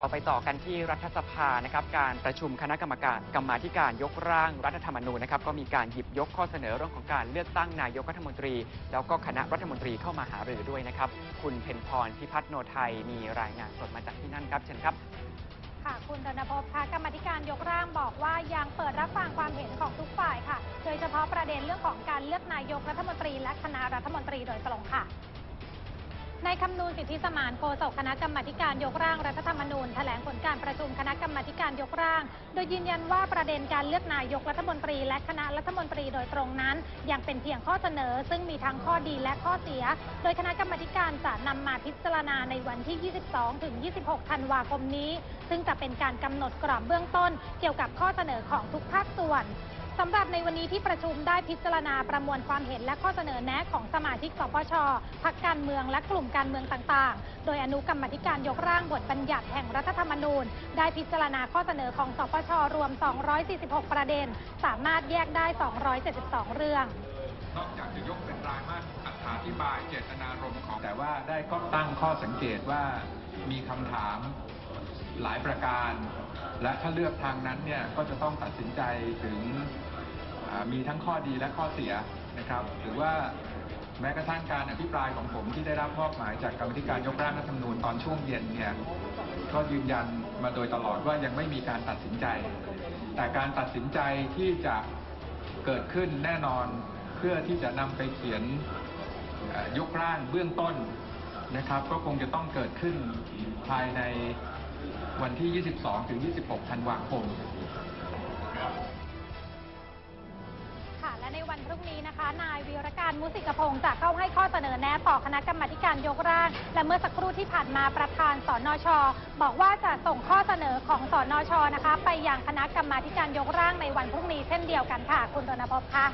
เราไปต่อกันที่รัฐสภานะครับการประชุมคณะกรรมการกรรมาธิการยกร่างรัฐธรรมนูญนะครับก็มีการหยิบยกข้อเสนอเรื่องของการเลือกตั้งนายกรัฐมนตรี แล้วก็คณะรัฐมนตรีเข้ามาหารือด้วยนะครับคุณเพนพรพิพัฒน์โนไทยมีรายงานสดมาจากที่นั่นครับเชิญครับค่ะคุณรณพค่ะกรรมธิการยกร่างบอกว่ายังเปิดรับฟังความเห็นของทุกฝ่ายค่ะ โดยเฉพาะประเด็นเรื่องของการเลือกนายกรัฐมนตรี และคณะรัฐมนตรีโดยตรงค่ะ ในคำนูนสิทธิสมานโฆษกคณะกรรมธิการยกร่างรัฐธรรมนูญแถลงผลการประชุมคณะกรรมธิการยกร่าง โดยยืนยันว่าประเด็นการเลือกนายกรัฐมนตรี และคณะรัฐมนตรีโดยตรงนั้น ยังเป็นเพียงข้อเสนอ ซึ่งมีทั้งข้อดีและข้อเสีย โดยคณะกรรมธิการจะนำมาพิจารณาในวันที่ 22 ถึง 26 ธันวาคมนี้ ซึ่งจะเป็นการกำหนดกรอบเบื้องต้น เกี่ยวกับข้อเสนอของทุกภาคส่วน สำหรับในวันนี้ที่ประชุมได้พิจารณาประมวลความเห็นและข้อเสนอแนะของสมาชิกสปชพักการเมืองและกลุ่มการเมืองต่างๆ โดยอนุกรรมธิการยกร่างบทบัญญัติแห่งรัฐธรรมนูญ ได้พิจารณาข้อเสนอของสปชรวม 246 ประเด็น สามารถแยกได้ 272 เรื่องนอกจากจะยกเป็นรายมาตรอธิบายเจตนารมณ์ของแต่ว่าได้ก็ตั้งข้อสังเกตว่ามีคำถามหลายประการ และถ้าเลือกทางนั้นเนี่ยก็จะต้องตัดสินใจถึง มีทั้งข้อดีและข้อเสียนะครับ หรือว่าแม้กระทั่งการอภิปรายของผมที่ได้รับมอบหมายจากกรรมธิการยกร่างรัฐธรรมนูญตอนช่วงเย็นเนี่ยก็ยืนยันมาโดยตลอดว่ายังไม่มีการตัดสินใจ แต่การตัดสินใจที่จะเกิดขึ้นแน่นอนเพื่อที่จะนำไปเขียนยกร่างเบื้องต้นนะครับ ก็คงจะต้องเกิดขึ้นภายในวันที่ 22 ถึง 26 ธันวาคม วันพรุ่งนี้นะคะ นายวีรการมุสิกพงศ์จะเข้าให้ข้อเสนอแนะต่อคณะกรรมาการยกร่าง และเมื่อสักครู่ที่ผ่านมาประธานสนช บอกว่าจะส่งข้อเสนอของสนชนะคะ ไปยังคณะกรรมาการยกร่างในวันพรุ่งนี้เช่นเดียวกันค่ะ คุณรณพบค่ะ